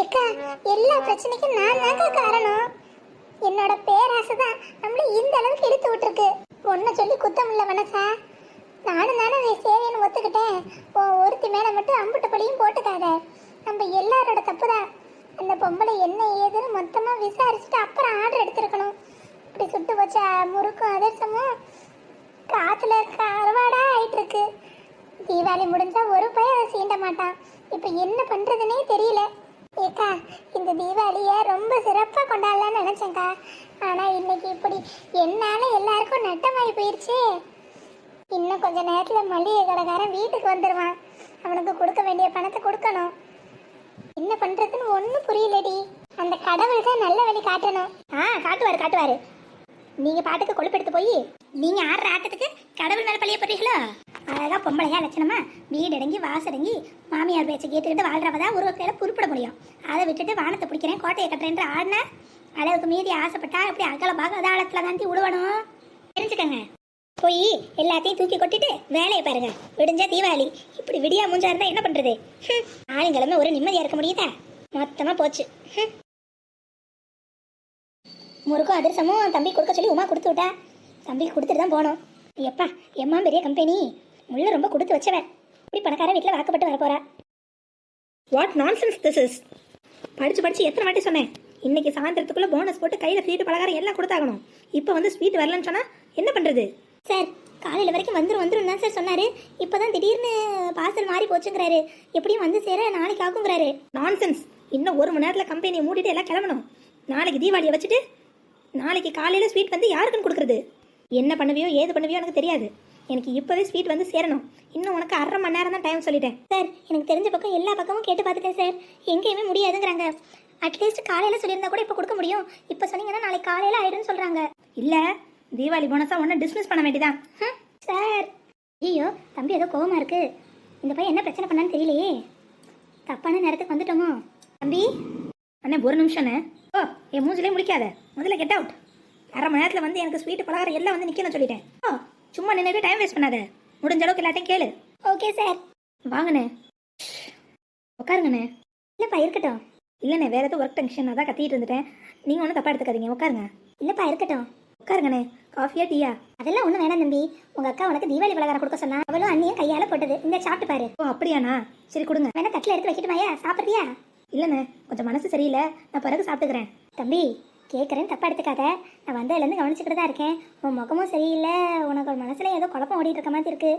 ஏக்கா எல்லா பிரச்சனைக்கும் நான் தாங்க காரணம். என்னோட பேராசை தான் நம்மள இந்த அளவுக்கு எடுத்து விட்டுருக்கு. ஒன்ன சொல்லி குத்தம் இல்லை மனசா? நானும் தானே அதை சேவைன்னு ஒத்துக்கிட்டேன். ஓ ஒருத்தி மேலே மட்டும் அம்புட்டு பழியும் போட்டுக்காத. நம்ம எல்லாரோட தப்பு தான் அந்த பொம்பளை என்ன ஏதுன்னு மொத்தமாக விசாரிச்சுட்டு அப்புறம் ஆர்டர் எடுத்திருக்கணும். இப்படி சுட்டு வச்ச முறுக்கும் அதிர்சமும்? காத்துல கருவாடா ஆயிட்டு இருக்கு தீபாவளி முடிஞ்சா ஒரு பையன் அதை சீண்ட மாட்டான். இப்போ என்ன பண்ணுறதுனே தெரியல. ஏக்கா இந்த தீபாவளியை ரொம்ப சிறப்பாக கொண்டாடலாம்னு நினச்சேங்க்கா ஆனால் இன்னைக்கு இப்படி என்னால் எல்லாருக்கும் நட்டமாகி போயிடுச்சு இன்னும் கொஞ்ச நேரத்தில் மளிகை கடைக்காரன் வீட்டுக்கு வந்துடுவான் அவனுக்கு கொடுக்க வேண்டிய பணத்தை கொடுக்கணும். என்ன பண்ணுறதுன்னு ஒன்றும் புரியலடி. அந்த கடவுள் தான் நல்ல வழி காட்டணும். ஆ காட்டுவார் காட்டுவார். நீங்கள் பாட்டுக்கு கொழுப்பெடுத்து போய் நீங்கள் ஆடுற ஆட்டத்துக்கு கடவுள் மேலே பழிய போகிறீங்களா அழகா பொம்பளையா லட்சணமா வீடு அடங்கி வாசடங்கி மாமியார் பேச்சை கேட்டுக்கிட்டு வாழ்றவதான் ஒரு வகையில குறிப்பிட முடியும். அதை விட்டுட்டு வானத்தை பிடிக்கிறேன் கோட்டையை கட்டுறேன்ற ஆடின அளவுக்கு மீறி ஆசைப்பட்டா இப்படி அகல பாக அதாளத்துல தாண்டி விடுவணும் தெரிஞ்சுக்கங்க. போய் எல்லாத்தையும் தூக்கி கொட்டிட்டு வேலையை பாருங்க. விடிஞ்ச தீபாவளி. இப்படி விடியா மூஞ்சா இருந்தா என்ன பண்றது? ஆளுங்கிழமை ஒரு நிம்மதியா இருக்க முடியுதா? மொத்தமா போச்சு. ஹம். முறுக்கும் தம்பி கொடுக்க சொல்லி உமா கொடுத்து விட்டா. தம்பிக்கு கொடுத்துட்டு தான் போனோம். எப்பா எம்மா பெரிய கம்பெனி முள்ள ரொம்ப கொடுத்து வச்சவன். இப்படி பணக்கார வீட்டில் வாக்கப்பட்டு வர போறா வாட் நான்சென்ஸ் திஸ் இஸ் படிச்சு படிச்சு எத்தனை வாட்டி சொன்னேன். இன்னைக்கு சாயந்தரத்துக்குள்ள போனஸ் போட்டு கையில ஸ்வீட் பலகாரம் எல்லாம் கொடுத்தாகணும். இப்போ வந்து ஸ்வீட் வரலன்னு சொன்னா என்ன பண்றது? சார் காலையில் வரைக்கும் வந்துரும் வந்துரும் தான் சார் சொன்னாரு. இப்போதான் திடீர்னு பார்சல் மாறி போச்சுங்கிறாரு. எப்படியும் வந்து சேர நாளைக்கு ஆகுங்கிறாரு. நான்சென்ஸ் இன்னும் ஒரு மணி நேரத்தில் கம்பெனியை மூடிட்டு எல்லாம் கிளம்பணும். நாளைக்கு தீபாவளியை வச்சுட்டு நாளைக்கு காலையில் ஸ்வீட் வந்து யாருக்குன்னு கொடுக்குறது? என்ன பண்ணுவியோ ஏது பண்ணுவியோ எனக்கு தெரியாது. எனக்கு இப்போவே ஸ்வீட் வந்து சேரணும். இன்னும் உனக்கு அரை மணி நேரம் தான் டைம் சொல்லிட்டேன். சார் எனக்கு தெரிஞ்ச பக்கம் எல்லா பக்கமும் கேட்டு பார்த்துட்டேன் சார் எங்கேயுமே முடியாதுங்கிறாங்க. அட்லீஸ்ட் காலையில் சொல்லியிருந்தா கூட இப்போ கொடுக்க முடியும். இப்போ சொன்னீங்கன்னா நாளைக்கு காலையில் ஆயிடும்னு சொல்கிறாங்க இல்லை தீபாவளி போனஸாக ஒன்றை டிஸ்மிஸ் பண்ண வேண்டியதான் சார் ஐயோ தம்பி ஏதோ கோவமாக இருக்கு. இந்த பையன் என்ன பிரச்சனை பண்ணான்னு தெரியலையே. தப்பான நேரத்துக்கு வந்துட்டோமோ? தம்பி அண்ணே ஒரு நிமிஷம்ண்ணே ஓ என் மூஞ்சிலே முடிக்காத முதல்ல கெட் அவுட் அரை மணி நேரத்தில் வந்து எனக்கு ஸ்வீட் பலகாரம் எல்லாம் வந்து நிற்கணும் சொல்லிட்டேன். ஓ சும்மா நின்றுட்டு டைம் வேஸ்ட் பண்ணாத. முடிஞ்ச அளவுக்கு எல்லாத்தையும் கேளு. ஓகே சார் வாங்கண்ணே. உட்காருங்கண்ணே. இல்லைப்பா இருக்கட்டும். இல்லைண்ணே வேற ஏதோ ஒர்க் டென்ஷன் அதான் கத்திட்டு இருந்துட்டேன். நீங்கள் ஒன்றும் தப்பாக எடுத்துக்காதீங்க உட்காருங்க. இல்லைப்பா இருக்கட்டும். உட்காருங்கண்ணே. காஃபியா டீயா? அதெல்லாம் ஒன்றும் வேணாம் தம்பி. உங்க அக்கா உனக்கு தீபாவளி பலகாரம் கொடுக்க சொன்னா அவளும் அண்ணியும் கையால போட்டது. இந்த சாப்பிட்டு பாரு. ஓ அப்படியாண்ணா? சரி கொடுங்க. வேணா தட்டில் எடுத்து வைக்கட்டுமாயா சாப்பிட்றியா? இல்லைண்ணே கொஞ்சம் மனசு சரியில்லை. நான் பிறகு சாப்பிட்டுக்கிறேன். தம்பி கேட்குறேன் தப்பா எடுத்துக்காத. நான் வந்ததுலேருந்து கவனிச்சுக்கிட்டு தான் இருக்கேன். உன் முகமும் சரியில்லை. உனக்கு ஒரு மனசுல ஏதோ குழப்பம் ஓடிட்டு இருக்க மாதிரி இருக்கு.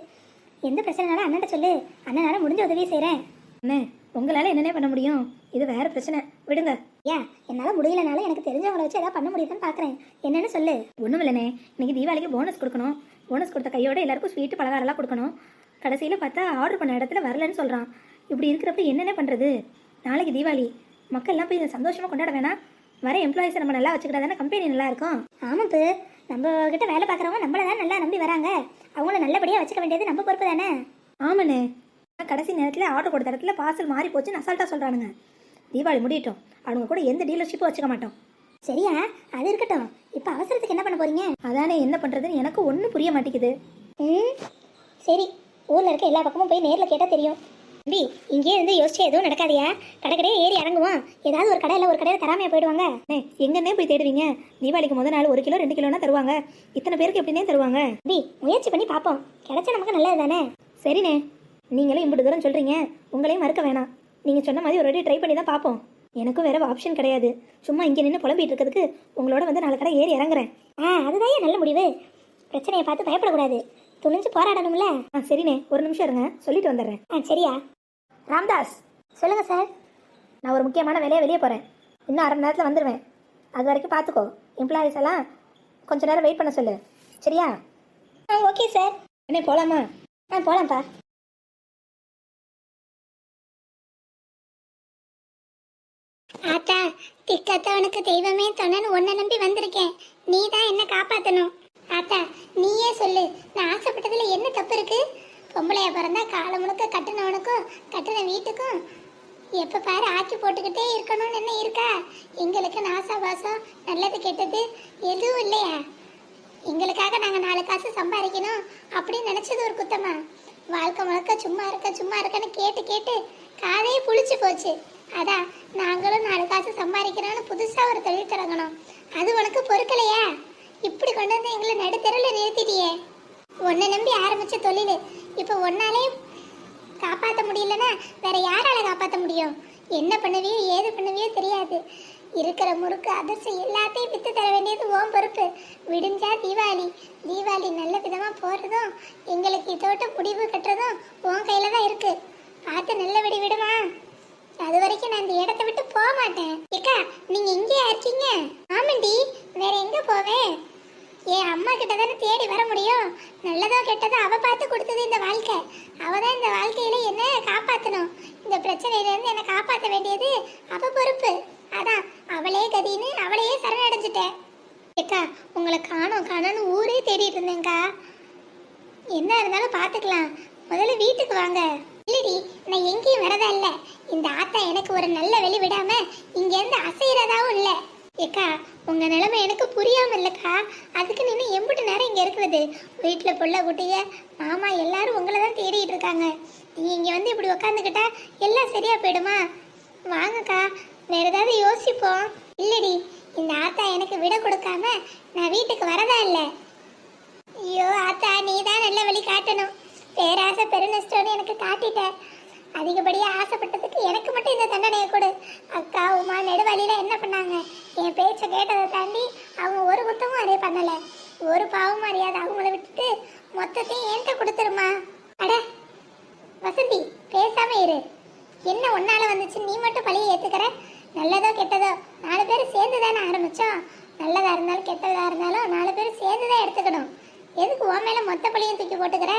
எந்த பிரச்சனைனாலும் அண்ணன்ட்ட சொல்லு. அண்ணனால முடிஞ்ச உதவியை செய்கிறேன் அண்ணே உங்களால் என்னண்ணே பண்ண முடியும்? இது வேற பிரச்சனை. விடுங்க. ஏன் என்னால் முடியலனாலும் எனக்கு தெரிஞ்சவங்கள வச்சு ஏதாவது பண்ண முடியுதுன்னு பார்க்குறேன் என்னன்னு சொல்லு. ஒன்றும் இல்லைண்ணே இன்னைக்கு தீபாவளிக்கு போனஸ் கொடுக்கணும். போனஸ் கொடுத்த கையோட எல்லாருக்கும் ஸ்வீட்டு பலகாரம்லாம் கொடுக்கணும். கடைசியில் பார்த்தா ஆர்டர் பண்ண இடத்துல வரலன்னு சொல்கிறான் இப்படி இருக்கிறப்ப என்னென்ன பண்ணுறது நாளைக்கு தீபாவளி. மக்கள்லாம் போய் சந்தோஷமாக கொண்டாட வேணாம். வர எம்ப்ளாயிஸை நம்ம நல்லா வச்சுக்கிட்டா தானே கம்பெனி நல்லா இருக்கும்? ஆமாப்பு நம்ம கிட்ட வேலை பார்க்குறவங்க நம்மள தான் நல்லா நம்பி வராங்க. அவங்கள நல்லபடியாக வச்சுக்க வேண்டியது நம்ம பொறுப்பு தானே? ஆமாண்ணே. கடைசி நேரத்தில் ஆர்டர் கொடுத்த இடத்துல பார்சல் மாறி போச்சுன்னு அசால்ட்டாக சொல்கிறானுங்க தீபாவளி முடியட்டும். அவங்க கூட எந்த டீலர்ஷிப்பும் வச்சுக்க மாட்டோம். சரியா? அது இருக்கட்டும். இப்போ அவசரத்துக்கு என்ன பண்ண போறீங்க? அதானே என்ன பண்ணுறதுன்னு எனக்கு ஒன்றும் புரிய மாட்டேங்குது. ம். சரி. ஊரில் இருக்க எல்லா பக்கமும் போய் நேரில் கேட்டால் தெரியும். தம்பி இங்கேயே இருந்து யோசிச்சு எதுவும் நடக்காதியா? கடை ஏறி இறங்குவோம் ஏதாவது ஒரு கடையில் ஒரு கடையில் தராமையா போயிடுவாங்க. எங்கன்னே போய் தேடுவீங்க? தீபாவளிக்கு முதல் நாள் ஒரு கிலோ ரெண்டு கிலோனா தருவாங்க. இத்தனை பேருக்கு எப்படின்னே தருவாங்க. தம்பி முயற்சி பண்ணி பார்ப்போம் கிடைச்சா நமக்கு நல்லது தானே? சரிண்ணே. நீங்களும் இம்புட்டு தூரம் சொல்கிறீங்க உங்களையும் மறுக்க வேணாம். நீங்கள் சொன்ன மாதிரி ஒரு வாட்டி ட்ரை பண்ணி தான் பார்ப்போம் எனக்கும் வேற ஆப்ஷன் கிடையாது. சும்மா இங்கே நின்று புலம்பிட்டு இருக்கிறதுக்கு உங்களோட வந்து நாலு கடை ஏறி இறங்குறேன். ஆ அதுதான் ஏன் நல்ல முடிவு. பிரச்சனையை பார்த்து பயப்படக்கூடாது. துணிஞ்சு போராடணும்ல? ஆ சரிண்ணே. ஒரு நிமிஷம் இருங்க. சொல்லிட்டு வந்துடுறேன். ஆ சரியா? ராம்தாஸ் சொல்லுங்க சார் நான் ஒரு முக்கியமான வேலையை வெளியே போகிறேன் இன்னும் அரை மணி நேரத்தில் வந்துடுவேன் அது வரைக்கும் பார்த்துக்கோ எம்ப்ளாயிஸ் எல்லாம் கொஞ்ச நேரம் வெயிட் பண்ண சொல்லு. சரியா? ஆ ஓகே சார் என்ன போகலாமா ஆ போகலாம்ப்பா ஆத்தா திக்கத்தவனுக்கு தெய்வமே தொண்ணன்னு உன்னை நம்பி வந்திருக்கேன். நீ தான் என்ன காப்பாற்றணும் ஆத்தா நீயே சொல்லு. நான் ஆசைப்பட்டதில் என்ன தப்பு இருக்குது பொம்பளையாக பிறந்தா காலம் முழுக்க கட்டினவனுக்கும் கட்டின வீட்டுக்கும் எப்போ பாரு ஆக்கி போட்டுக்கிட்டே இருக்கணும்னு என்ன இருக்கா? எங்களுக்கு நாசா பாசம் நல்லது கெட்டது எதுவும் இல்லையா? எங்களுக்காக நாங்கள் நாலு காசு சம்பாதிக்கணும் அப்படின்னு நினச்சது ஒரு குத்தமா? வாழ்க்கை முழுக்க சும்மா இருக்க சும்மா இருக்கன்னு கேட்டு கேட்டு காதையே புளிச்சு போச்சு. அதான் நாங்களும் நாலு காசு சம்பாதிக்கிறோன்னு புதுசாக ஒரு தொழில் தொடங்கணும். அது உனக்கு பொறுக்கலையா? இப்படி கொண்டு வந்து எங்களை நடுத்தரில் நிறுத்திட்டியே. உன்னை நம்பி ஆரம்பிச்ச தொழில். இப்போ ஒன்னாலே காப்பாற்ற முடியலன்னா வேற யாரால காப்பாற்ற முடியும்? என்ன பண்ணுவியோ ஏது பண்ணுவியோ தெரியாது. இருக்கிற முறுக்கு அதிர்ஷ்டம் எல்லாத்தையும் வித்து தர வேண்டியது ஓம் பொறுப்பு. விடிஞ்சா தீபாவளி. தீபாவளி நல்ல விதமாக போகிறதும் எங்களுக்கு இதோட்ட முடிவு கட்டுறதும் உன் கையில் தான் இருக்கு. பார்த்து நல்ல விடி விடுமா? அது வரைக்கும் நான் இந்த இடத்த விட்டு போக மாட்டேன். ஏக்கா நீங்கள் எங்கேயா இருக்கீங்க? ஆமாண்டி வேற எங்கே போவேன் என் அம்மா கிட்ட தானே தேடி வர முடியும்? நல்லதோ கெட்டதோ அவ பார்த்து கொடுத்தது இந்த வாழ்க்கை. அவ தான் இந்த வாழ்க்கையில என்ன காப்பாத்தணும். இந்த பிரச்சனையில இருந்து என்னை காப்பாத்த வேண்டியது அவ பொறுப்பு. அதான் அவளே கதின்னு அவளையே சரணடைஞ்சிட்டேன். ஏக்கா உங்களை காணோம் காணோன்னு ஊரே தேடிட்டு இருந்தேங்க்கா என்ன இருந்தாலும் பார்த்துக்கலாம். முதல்ல வீட்டுக்கு வாங்க. இல்லடி நான் எங்கேயும் வரதா இல்ல. இந்த ஆத்தா எனக்கு ஒரு நல்ல வெளி விடாம இங்க இருந்து அசைறதாவும் ஏக்கா உங்க நிலைமை எனக்கு புரியாம இல்லக்கா அதுக்கு நின்று எம்பிட்டு நேரம் இங்க இருக்கிறது. வீட்டுல பொள்ள குட்டிய மாமா எல்லாரும் உங்களை தான் தேடிட்டு இருக்காங்க. நீங்க இங்க வந்து இப்படி உக்காந்துக்கிட்டா எல்லாம் சரியா போயிடுமா? வாங்கக்கா வேற ஏதாவது யோசிப்போம். இல்லடி இந்த ஆத்தா எனக்கு விட கொடுக்காம நான் வீட்டுக்கு வரதா இல்லை. ஐயோ ஆத்தா நீ தான் நல்ல வழி காட்டணும். பேராசை பெருநஷ்டம்னு எனக்கு காட்டிட்ட. அதிகப்படியாக ஆசைப்பட்டதுக்கு எனக்கு மட்டும் இந்த தண்டனையை கொடு. அக்கா உமா நெடுவழியில என்ன பண்ணாங்க? என் பேச்சை கேட்டதை தாண்டி அவங்க ஒரு குத்தமும் அதே பண்ணலை. ஒரு பாவம் அறியாத அவங்கள விட்டுட்டு மொத்தத்தையும் என்கிட்ட கொடுத்துருமா? அட வசந்தி பேசாம இரு. என்ன ஒன்னால வந்துச்சு? நீ மட்டும் பழிய ஏத்துக்கிற? நல்லதோ கெட்டதோ? நாலு பேர் சேர்ந்து தானே ஆரம்பிச்சோம். நல்லதா இருந்தாலும் கெட்டதா இருந்தாலும் நாலு பேர் சேர்ந்து தான் எடுத்துக்கணும். எதுக்கு உன் மேல மொத்த பழியும் தூக்கி போட்டுக்கிற?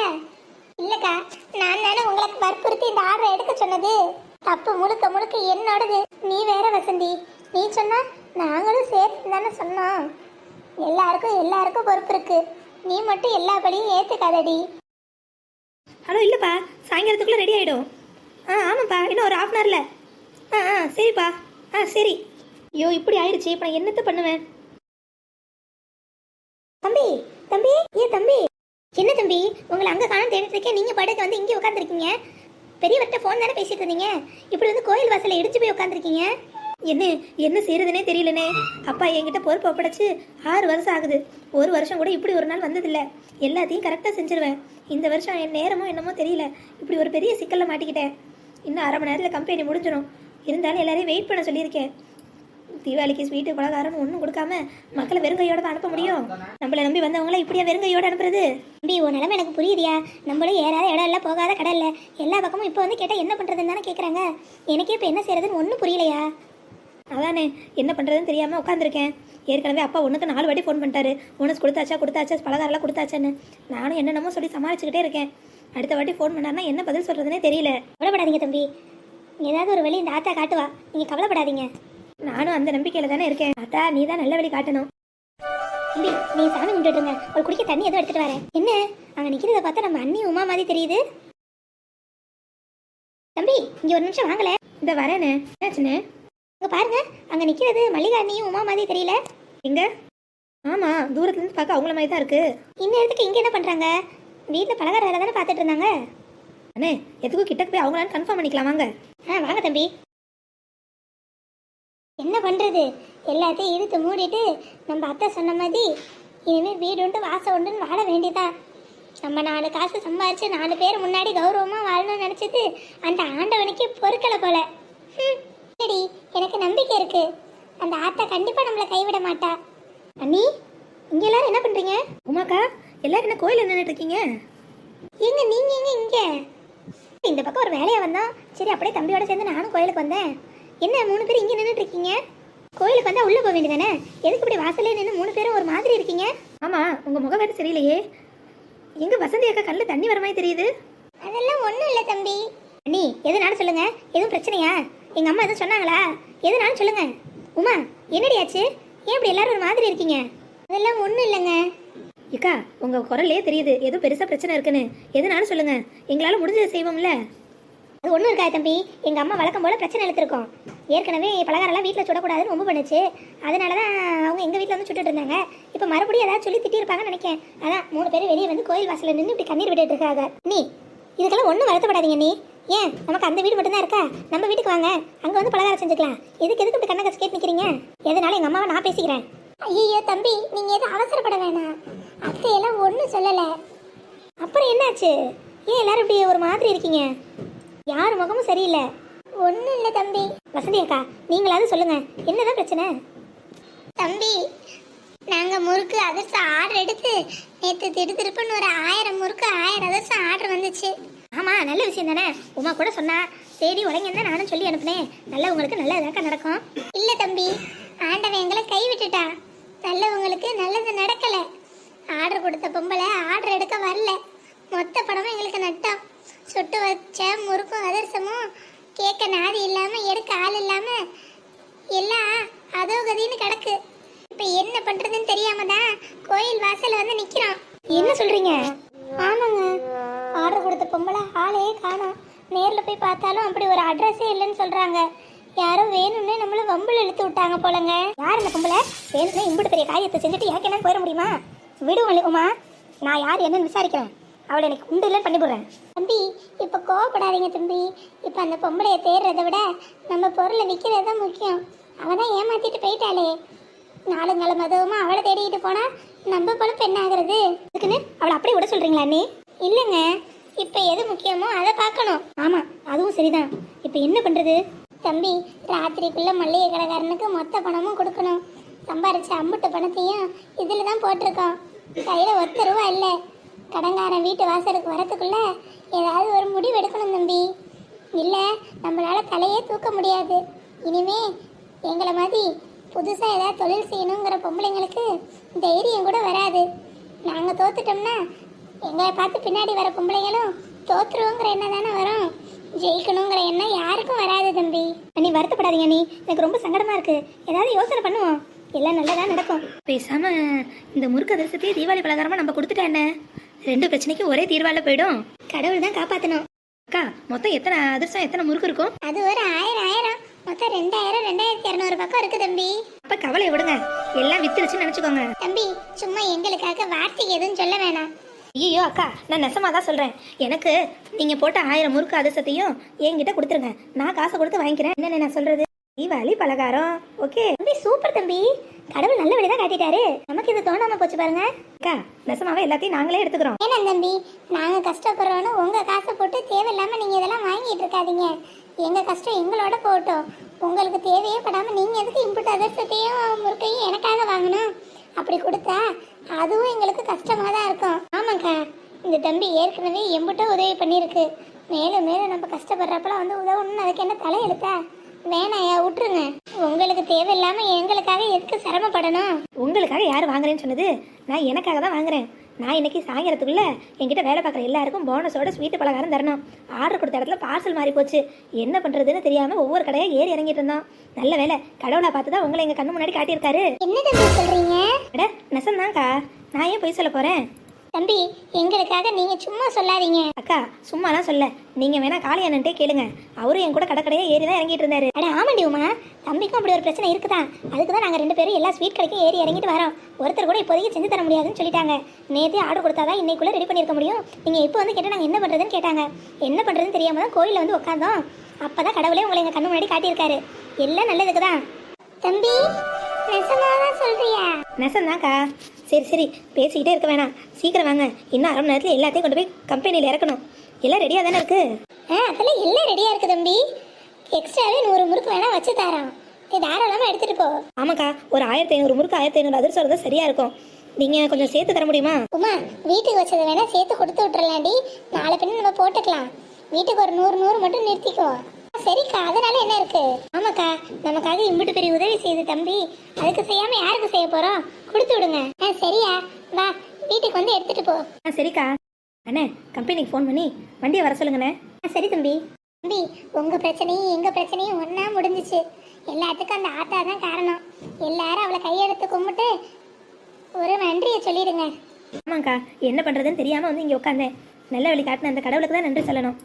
இல்லக்கா நான் தானே உங்களுக்கு வற்புறுத்தி இந்த ஆர்டரை எடுக்க சொன்னது. தப்பு முழுக்க முழுக்க என்னோடது. நீ வேற வசந்தி. நீ சொன்னா நாங்களும் சேர்த்து தானே சொன்னோம். எல்லாருக்கும் எல்லாருக்கும் பொறுப்பு இருக்கு. நீ மட்டும் எல்லா படியும் ஏற்றுக்காதடி ஹலோ இல்லைப்பா. சாயங்காலத்துக்குள்ளே ரெடி ஆகிடும் ஆ ஆமாப்பா. இன்னும் ஒரு ஹாஃப் அன் ஹவரில் ஆ ஆ சரிப்பா. ஆ சரி. ஐயோ இப்படி ஆயிடுச்சு. இப்போ நான் என்னத்த பண்ணுவேன்? தம்பி தம்பி ஏ தம்பி. என்ன தம்பி? உங்களை அங்கே காணும் தேடிட்டு இருக்கேன். நீங்க படுக்க வந்து இங்கே உட்காந்துருக்கீங்க பெரியவர்கிட்ட ஃபோன் தானே பேசிட்டு இருந்தீங்க? இப்படி வந்து கோயில் வாசலில் இடிச்சு போய் உட்காந்துருக்கீங்க என்ன என்ன செய்யறதுனே தெரியலனே. அப்பா என்கிட்ட பொறுப்பு ஒப்படைச்சு ஆறு வருஷம் ஆகுது. ஒரு வருஷம் கூட இப்படி ஒரு நாள் வந்ததில்ல. எல்லாத்தையும் கரெக்டாக செஞ்சிருவேன். இந்த வருஷம் என் நேரமோ என்னமோ தெரியல. இப்படி ஒரு பெரிய சிக்கலில் மாட்டிக்கிட்டேன். இன்னும் அரை மணி நேரத்தில் கம்பெனி முடிஞ்சிடும். இருந்தாலும் எல்லாரையும் வெயிட் பண்ண சொல்லியிருக்கேன். தீபாவளிக்கு ஸ்வீட்டு பலகாரம் ஒன்றும் கொடுக்காம மக்களை வெறுங்கையோட தான் அனுப்ப முடியும். நம்மளை நம்பி வந்தவங்கள இப்படியா வெறுங்கையோட அனுப்புறது? தம்பி உன் நிலமை எனக்கு புரியுதியா? நம்மளும் ஏறாத இடம் இல்லை போகாத கடை இல்லை எல்லா பக்கமும் இப்போ வந்து கேட்டால் என்ன பண்ணுறதுன்னு தானே கேட்குறாங்க எனக்கே இப்போ என்ன செய்யறதுன்னு ஒன்றும் புரியலையா? அதானே என்ன பண்ணுறதுன்னு தெரியாமல் உட்காந்துருக்கேன் ஏற்கனவே அப்பா ஒன்றுக்கு நாலு வாட்டி ஃபோன் பண்ணிட்டாரு. போனஸ் கொடுத்தாச்சா கொடுத்தாச்சா பலகாரெல்லாம் கொடுத்தாச்சான்னு. நானும் என்னென்னமோ சொல்லி சமாளிச்சுக்கிட்டே இருக்கேன். அடுத்த வாட்டி ஃபோன் பண்ணாருன்னா என்ன பதில் சொல்கிறதுனே தெரியல. கவலைப்படாதீங்க தம்பி. ஏதாவது ஒரு வழி இந்த ஆத்தா காட்டுவா. நீங்கள் கவலைப்படாதீங்க. நானும் அந்த நம்பிக்கையில் தானே இருக்கேன். அத்தா நீ தான் நல்ல வழி காட்டணும். தம்பி நீ சாமி கும்பிட்டுருங்க ஒரு குடிக்க தண்ணி எதுவும் எடுத்துட்டு வரேன். என்ன? அங்க நிக்கிறத பார்த்தா நம்ம அண்ணி உமா மாதிரி தெரியுது. தம்பி இங்க ஒரு நிமிஷம் வாங்கல இந்த வரேனே. என்னாச்சுன்னு? அங்க பாருங்க அங்க நிக்கிறது மல்லிகா அண்ணியும் உமா மாதிரி தெரியல. எங்க? ஆமாம் தூரத்துலேருந்து பார்க்க அவங்கள மாதிரி தான் இருக்கு. இந்த இடத்துக்கு இங்க என்ன பண்றாங்க? வீட்டுல பலகார வேலை தானே பார்த்துட்டு இருந்தாங்க? அண்ணே எதுக்கும் கிட்ட போய் அவங்களான்னு கன்ஃபார்ம் பண்ணிக்கலாம் வாங்க. ஆ வாங்க தம்பி. என்ன பண்றது? எல்லாத்தையும் இழுத்து மூடிட்டு நம்ம அத்தை சொன்ன மாதிரி இனிமே வீடு உண்டு வாசம் உண்டுன்னு வாழ வேண்டியதா நம்ம நாலு காசு சம்பாரிச்சு நாலு பேர் முன்னாடி கௌரவமா வாழணும்னு நினைச்சது அந்த ஆண்டவனுக்கே பொறுக்கலை போல. ஹம், சரி எனக்கு நம்பிக்கை இருக்கு. அந்த ஆத்தா கண்டிப்பா நம்மளை கைவிட மாட்டா. அண்ணி இங்க எல்லாரும் என்ன பண்றீங்க? உமாக்கா எல்லாரும் என்ன கோயிலில் நின்றுட்டு இருக்கீங்க? எங்க நீங்க எங்க இங்க? இந்த பக்கம் ஒரு வேலையா வந்தோம் சரி அப்படியே தம்பியோட சேர்ந்து நானும் கோயிலுக்கு வந்தேன். என்ன மூணு பேர் இங்க நின்றுட்டு இருக்கீங்க? கோயிலுக்கு வந்தா உள்ள போக வேண்டியதானே எதுக்கு இப்படி வாசல்லே நின்று மூணு பேரும் ஒரு மாதிரி இருக்கீங்க? ஆமாம் உங்கள் முகம் வேறு சரியில்லையே. எங்க வசந்தி அக்கா கண்ணில் தண்ணி வர மாதிரி தெரியுது. அதெல்லாம் ஒண்ணும் இல்ல தம்பி. அண்ணி எதுனாலும் சொல்லுங்க. எதுவும் பிரச்சனையா? எங்கள் அம்மா எதுவும் சொன்னாங்களா? எதுனாலும் சொல்லுங்க. உமா என்னடியாச்சு ஏன் இப்படி எல்லாரும் ஒரு மாதிரி இருக்கீங்க? அதெல்லாம் ஒன்றும் இல்லைங்க. இக்கா உங்கள் குரல்லே தெரியுது. எதுவும் பெருசாக பிரச்சனை இருக்குன்னு. எதுனாலும் சொல்லுங்க. எங்களால் முடிஞ்சதை செய்வோம்ல. அது ஒன்றும் இருக்காது தம்பி. எங்கள் அம்மா வழக்கம் போல் பிரச்சனை எடுத்துருக்கோம். ஏற்கனவே பலகாரம்லாம் வீட்டில் சுடக்கூடாதுன்னு ரொம்ப பண்ணுச்சு. அதனால தான் அவங்க எங்கள் வீட்டில் வந்து சுட்டுட்டு இருந்தாங்க. இப்போ மறுபடியும் ஏதாவது சொல்லி திட்டியிருப்பாங்கன்னு நினைக்கேன். அதான் மூணு பேரும் வெளியே வந்து கோயில் வாசலில் நின்று இப்படி கண்ணீர் விட்டுட்டு இருக்காங்க. நீ இதுக்கெல்லாம் ஒன்றும் வருத்தப்படாதீங்க நீ ஏன்? நமக்கு அந்த வீடு மட்டும்தான் இருக்கா? நம்ம வீட்டுக்கு வாங்க. அங்க வந்து பலகாரம் செஞ்சுக்கலாம். எதுக்கு எதுக்கு இப்படி கண்ணை கேட்டு நிக்கிறீங்க? எதனால எங்க அம்மாவை நான் பேசிக்கிறேன்? ஐயோ தம்பி நீங்க எதுவும் அவசரப்பட வேணாம். அத்தையெல்லாம் ஒன்றும் சொல்லலை. அப்புறம் என்னாச்சு? ஏன் எல்லாரும் இப்படி ஒரு மாதிரி இருக்கீங்க? யார் முகமும் சரியில்லை. ஒன்றும் இல்லை தம்பி. வசந்தி அக்கா நீங்களாவது சொல்லுங்க. என்னதான் பிரச்சனை? தம்பி நாங்கள் முறுக்கு அதிர்ஷ்டம் ஆர்டர் எடுத்து நேற்று திடு திருப்புன்னு ஒரு ஆயிரம் முறுக்கு ஆயிரம் அதிர்ஷ்டம் ஆர்டர் வந்துச்சு. ஆமாம் நல்ல விஷயம் தானே? உமா கூட சொன்னா சரி உடைங்க நானும் சொல்லி அனுப்புனேன். நல்ல உங்களுக்கு நல்லதாக்கா நடக்கும். இல்லை தம்பி ஆண்டவன் எங்களை கை விட்டுட்டா நல்லவங்களுக்கு நல்லது நடக்கலை. ஆர்டர் கொடுத்த பொம்பளை ஆர்டர் எடுக்க வரல மொத்த பணமும் எங்களுக்கு நட்டம் சுட்டு வச்ச முறுக்கும் அதிர்சமும் கேட்க நாதி இல்லாமல் எடுக்க ஆள் இல்லாமல் எல்லாம் அதோ கதின்னு கிடக்கு இப்போ என்ன பண்ணுறதுன்னு தெரியாம தான் கோயில் வாசல்ல வந்து நிற்கிறோம் என்ன சொல்றீங்க ஆமாங்க ஆர்டர் கொடுத்த பொம்பளை ஆளே காணோம் நேரில் போய் பார்த்தாலும் அப்படி ஒரு அட்ரஸே இல்லைன்னு சொல்கிறாங்க யாரோ வேணும்னே நம்மள வம்புல இழுத்து விட்டாங்க போலங்க யார் இந்த பொம்பளை வேணும்னா இம்புட்டு பெரிய காரியத்தை செஞ்சுட்டு எனக்கு என்ன போயிட முடியுமா? விடு உமா நான் யார் என்னன்னு விசாரிக்கிறேன். அவளை எனக்கு உண்டு இல்லைன்னு பண்ணிவிடுறேன் தம்பி இப்போ கோவப்படாதீங்க தம்பி. இப்போ அந்த பொம்பளையை தேடுறதை விட நம்ம பொருளை விற்கிறது தான் முக்கியம். அவள் தான் ஏமாற்றிட்டு போயிட்டாளே நாளுங்காலம் அதுவுமா அவளை தேடிக்கிட்டு போனால் நம்ம பொழப்பு என்ன ஆகுறது? அதுக்குன்னு அவளை அப்படியே விட சொல்கிறீங்களா நீ? இல்லைங்க. இப்போ எது முக்கியமோ அதை பார்க்கணும். ஆமாம் அதுவும் சரிதான். இப்போ என்ன பண்ணுறது தம்பி ராத்திரிக்குள்ளே மல்லிகை கடைக்காரனுக்கு மொத்த பணமும் கொடுக்கணும். சம்பாரிச்ச அம்புட்டு பணத்தையும் இதில் தான் போட்டிருக்கோம். கையில் ஒத்த ரூபா இல்லை. கடங்காரன் வீட்டு வாசலுக்கு வரத்துக்குள்ள ஏதாவது ஒரு முடிவு எடுக்கணும் தம்பி. இல்லை நம்மளால் தலையே தூக்க முடியாது. இனிமே எங்களை மாதிரி புதுசாக ஏதாவது தொழில் செய்யணுங்கிற பொம்பளைங்களுக்கு தைரியம் கூட வராது. நாங்கள் தோத்துட்டோம்னா எங்களை பார்த்து பின்னாடி வர பொம்பளைங்களும் தோத்துருவோங்கிற எண்ணம் தானே வரும். ஜெயிக்கணுங்கிற எண்ணம் யாருக்கும் வராது தம்பி. நீ வருத்தப்படாதீங்க நீ எனக்கு ரொம்ப சங்கடமாக இருக்குது ஏதாவது யோசனை பண்ணுவோம். எல்லாம் நல்லதா நடக்கும். பேசாம இந்த முறுக்கு அதிர்ஷ்டத்தையே தீபாவளி பலகாரமா நம்ம கொடுத்துட்டா என்ன? ரெண்டு பிரச்சனைக்கும் ஒரே தீர்வால போயிடும். கடவுள் தான் காப்பாத்தணும். அக்கா மொத்தம் எத்தனை அதிர்ஷ்டம் எத்தனை முறுக்கு இருக்கும்? அது ஒரு ஆயிரம் ஆயிரம். மொத்தம் ரெண்டாயிரம் ரெண்டாயிரத்தி இரநூறு பக்கம் இருக்கு தம்பி. அப்ப கவலை விடுங்க. எல்லாம் வித்துருச்சுன்னு நினைச்சுக்கோங்க. தம்பி சும்மா எங்களுக்காக வார்த்தைக்கு எதுவும் சொல்ல வேணாம். ஐயோ அக்கா நான் நெசமா தான் சொல்றேன். எனக்கு நீங்க போட்ட ஆயிரம் முறுக்கு அதிர்ஷ்டத்தையும் என்கிட்ட கொடுத்துருங்க. நான் காசை கொடுத்து வாங்கிக்கிறேன். என்னென்ன நான் சொல்றது? தீபாவளி பலகாரம் ஓகே தம்பி சூப்பர் தம்பி கடவுள் நல்ல வழிதான் காட்டிட்டாரு நமக்கு இது தோணாம போச்சு பாருங்க அக்கா நெசமாவே எல்லாத்தையும் நாங்களே எடுத்துக்கிறோம் ஏன்னா தம்பி நாங்க கஷ்டப்படுறோன்னு உங்க காசை போட்டு தேவையில்லாம நீங்க இதெல்லாம் வாங்கிட்டு இருக்காதீங்க எங்க கஷ்டம் எங்களோட போட்டோம் உங்களுக்கு தேவையே படாம நீங்க எதுக்கு இம்புட்டு அதிர்ஷ்டத்தையும் முறுக்கையும் எனக்காக வாங்கணும் அப்படி கொடுத்தா அதுவும் எங்களுக்கு கஷ்டமா தான் இருக்கும் ஆமாக்கா இந்த தம்பி ஏற்கனவே எம்புட்டோ உதவி பண்ணியிருக்கு மேலும் மேலும் நம்ம கஷ்டப்படுறப்பலாம் வந்து உதவணும்னு அதுக்கு என்ன தலையெழுத்தா வேணாயா விட்டுருங்க. உங்களுக்கு தேவையில்லாம எங்களுக்காக எதுக்கு சிரமப்படணும்? உங்களுக்காக யார் வாங்குறேன்னு சொன்னது? நான் எனக்காக தான் வாங்குறேன். நான் இன்னைக்கு சாயங்காலத்துக்குள்ள என்கிட்ட வேலை பார்க்குற எல்லாருக்கும் போனஸோட ஸ்வீட்டு பலகாரம் தரணும். ஆர்டர் கொடுத்த இடத்துல பார்சல் மாறி போச்சு. என்ன பண்றதுன்னு தெரியாம ஒவ்வொரு கடையா ஏறி இறங்கிட்டு இருந்தோம். நல்ல வேலை கடவுளை பார்த்து தான் உங்களை எங்க கண்ணு முன்னாடி காட்டியிருக்காரு. என்ன தம்பி சொல்றீங்க? அட நெசந்தாங்க்கா நான் ஏன் பொய் சொல்ல போறேன்? தம்பி எங்களுக்காக நீங்க சும்மா சொல்லாதீங்க. அக்கா சும்மாலாம் சொல்ல. நீங்க வேணா காளி அண்ணன்ட்டே கேளுங்க. அவரும் என் கூட கடற்கடையே ஏறி தான் இறங்கிட்டு இருந்தாரு. அட ஆமாண்டி உமா. தம்பிக்கும் அப்படி ஒரு பிரச்சனை இருக்குதா அதுக்கு தான் நாங்கள் ரெண்டு பேரும் எல்லா ஸ்வீட் கடைக்கும் ஏறி இறங்கிட்டு வரோம். ஒருத்தர் கூட இப்போதைக்கு செஞ்சு தர முடியாதுன்னு சொல்லிட்டாங்க. நேற்றே ஆர்டர் கொடுத்தாதான் இன்னைக்குள்ள ரெடி பண்ணியிருக்க முடியும். நீங்கள் இப்போ வந்து கேட்டால் நாங்கள் என்ன பண்ணுறதுன்னு கேட்டாங்க. என்ன பண்ணுறதுன்னு தெரியாம தான் கோயிலில் வந்து உட்காந்தோம் அப்போ தான் கடவுளே உங்களை எங்கள் கண்ணு முன்னாடி காட்டியிருக்காரு. எல்லாம் நல்லதுக்கு தான் தம்பி நெசமாதான் சொல்றியா? நெசந்தாக்கா சரி சரி. பேசிக்கிட்டே இருக்க வேணாம். சீக்கிரம் வாங்க. இன்னும் அரை மணி நேரத்தில் எல்லாத்தையும் கொண்டு போய் கம்பெனியில் இறக்கணும். எல்லாம் ரெடியாக தானே இருக்கு? ஆ அதெல்லாம் எல்லாம் ரெடியாக இருக்கு தம்பி. எக்ஸ்ட்ராவே நூறு முறுக்கு வேணா வச்சு தரோம் நீ தாராளமாக எடுத்துட்டு போ. ஆமாக்கா ஒரு ஆயிரத்தி ஐநூறு முறுக்கு ஆயிரத்தி ஐநூறு அதிர்ஷ்டம் இருந்தால் சரியாக இருக்கும். நீங்கள் கொஞ்சம் சேர்த்து தர முடியுமா? உமா வீட்டுக்கு வச்சது வேணா சேர்த்து கொடுத்து விட்டுறலாண்டி நாளை பின்ன நம்ம போட்டுக்கலாம். வீட்டுக்கு ஒரு நூறு நூறு மட்டும் நிறுத்திக்கோ. சரிக்கா அதனால என்ன இருக்கு? ஆமாக்கா நமக்காக இம்புட்டு பெரிய உதவி செய்யுது தம்பி. அதுக்கு செய்யாம யாருக்கு செய்ய போறோம்? கொடுத்து விடுங்க. ஆ சரியா. வா வீட்டுக்கு வந்து எடுத்துட்டு போ. ஆ சரிக்கா. அண்ணே கம்பெனிக்கு ஃபோன் பண்ணி வண்டியை வர சொல்லுங்கண்ணே. ஆ சரி தம்பி. தம்பி உங்க பிரச்சனையும் எங்க பிரச்சனையும் ஒண்ணா முடிஞ்சுச்சு. எல்லாத்துக்கும் அந்த ஆத்தா தான் காரணம். எல்லாரும் அவளை கையெடுத்து கும்பிட்டு ஒரு நன்றியை சொல்லிடுங்க. ஆமாங்க்கா என்ன பண்ணுறதுன்னு தெரியாமல் வந்து இங்கே உட்காந்தேன் நல்ல வழி காட்டின அந்த கடவுளுக்கு தான் நன்றி சொல்லணும்.